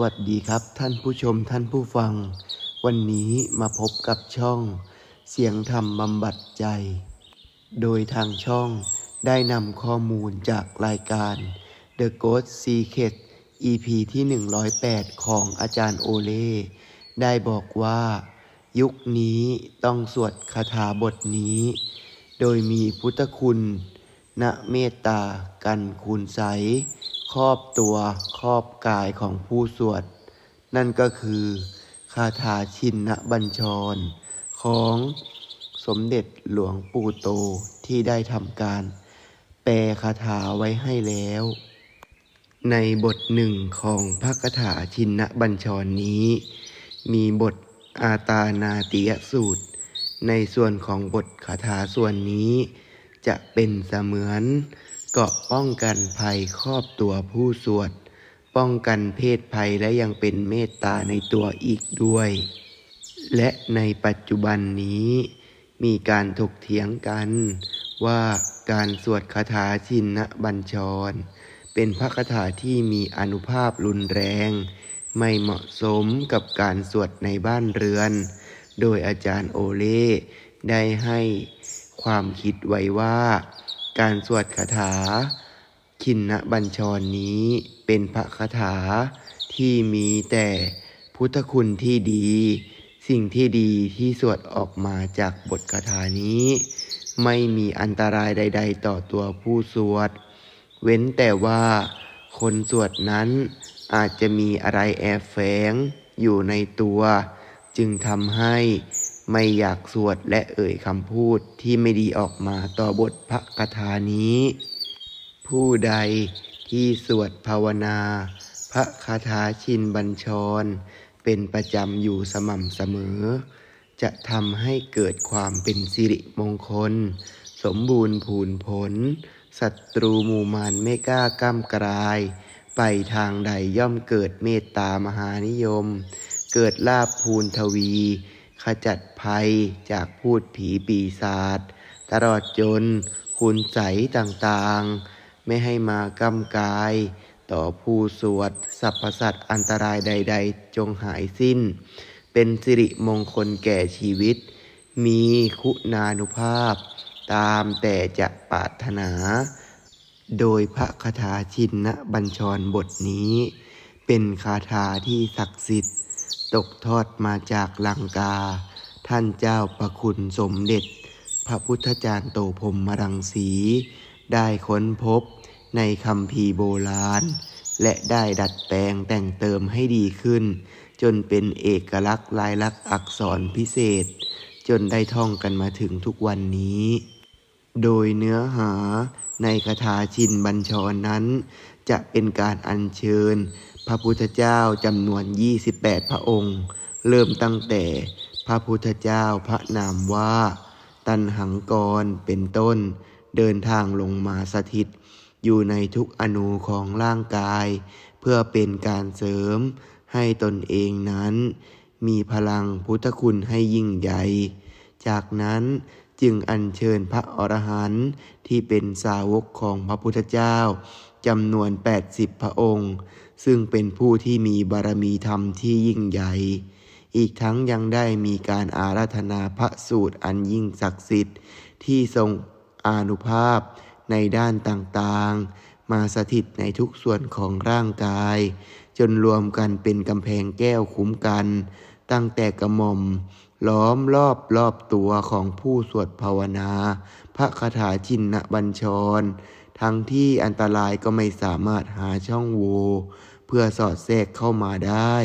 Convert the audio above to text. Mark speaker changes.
Speaker 1: วัสดีครับท่านผู้ชมท่านผู้ฟัง วันนี้มาพบกับช่อง เสียงธรรมบำบัดใจ โดยทางช่องได้นำข้อมูลจากรายการ The Ghost Secret EP ที่ 108 ของอาจารย์โอเล่ได้บอกว่า ยุคนี้ต้องสวดคาถาบทนี้ โดยมีพุทธคุณณเมตตากันคุณใส ครอบตัวครอบกายของผู้สวด นั่นก็คือคาถาชินนบัญชร ของสมเด็จหลวงปู่โตที่ได้ทำการ แปลคาถาไว้ให้แล้ว ในบทหนึ่งของพระคาถาชินนบัญชรนี้ มีบทอาตานาติยสูตร ในส่วนของบทคาถาส่วนนี้ จะเป็นเสมือน เกาะป้องกันภัยครอบตัวผู้สวด ป้องกันเพศภัยและยังเป็นเมตตาในตัวอีกด้วย และในปัจจุบันนี้ มีการถกเถียงกัน ว่าการสวดคาถาชินนบัญชร เป็นพระคาถาที่มีอนุภาพรุนแรง ไม่เหมาะสมกับการสวดในบ้านเรือน โดยอาจารย์โอเล่ได้ให้ความคิดไว้ว่า การสวดคาถา คินนบัญชรนี้เป็นพระคาถาที่มีแต่พุทธคุณที่ดี สิ่งที่ดีที่สวดออกมาจากบทคาถานี้ ไม่มีอันตรายใด ๆ ต่อตัวผู้สวด เว้นแต่ว่าคนสวดนั้นอาจจะมีอะไรแอบแฝงอยู่ในตัว จึงทำให้ ไม่อยากสวดและเอ่ยคำพูดที่ไม่ดีออกมาต่อบทพระคาถานี้ ผู้ใดที่สวดภาวนา พระคาถาชินบัญชร เป็นประจำอยู่สม่ำเสมอ จะทำให้เกิดความเป็นสิริมงคล สมบูรณ์ผูนผลศัตรูหมู่มารไม่กล้าก้ำกลาย ไปทางใดย่อมเกิดเมตตามหานิยม เกิดลาภภูนทวี ขจัดภัยจากพูดผีปีศาจตลอดจนคุณใสต่างๆ ไม่ให้มากำกาย ต่อผู้สวดสรรพสัตว์อันตรายใด ๆ จงหายสิ้น เป็นสิริมงคลแก่ชีวิต มีคุณานุภาพ ตามแต่จะปรารถนา โดยพระคาถาชินนบัญชรบทนี้ เป็นคาถาที่ศักดิ์สิทธิ์ ตกทอดมาจากลังกา ท่านเจ้าประคุณสมเด็จ พระพุทธจารย์โตพรหมรังสี ได้ค้นพบในคำพีโบราณ และได้ดัดแปลงแต่งเติมให้ดีขึ้น จนเป็นเอกลักษณ์ลายลักษณ์อักษรพิเศษ จนได้ท่องกันมาถึงทุกวันนี้ โดยเนื้อหาในคาถาชินบัญชรนั้น จะเป็นการอัญเชิญ พระพุทธเจ้าจำนวน 28 พระองค์ เริ่มตั้งแต่พระพุทธเจ้าพระนามว่า ตันหังกรเป็นต้น เดินทางลงมาสถิต อยู่ในทุกอนูของร่างกาย เพื่อเป็นการเสริมให้ตนเองนั้น มีพลังพุทธคุณให้ยิ่งใหญ่ จากนั้นจึงอัญเชิญพระอรหันต์ที่เป็นสาวกของพระพุทธเจ้า จำนวน 80 พระองค์ ซึ่งเป็นผู้ที่มีบารมีธรรมที่ยิ่งใหญ่ อีกทั้งยังได้มีการอาราธนาพระสูตรอันยิ่งศักดิ์สิทธิ์ ที่ทรงอานุภาพในด้านต่างๆ มาสถิตในทุกส่วนของร่างกาย จนรวมกันเป็นกำแพงแก้วคุ้มกัน ตั้งแต่กระหม่อมล้อมรอบรอบตัวของผู้สวดภาวนา พระคาถาชินนบัญชร ทั้งที่อันตรายก็ไม่สามารถหาช่องโหว่เพื่อสอดแทรกเข้ามาได้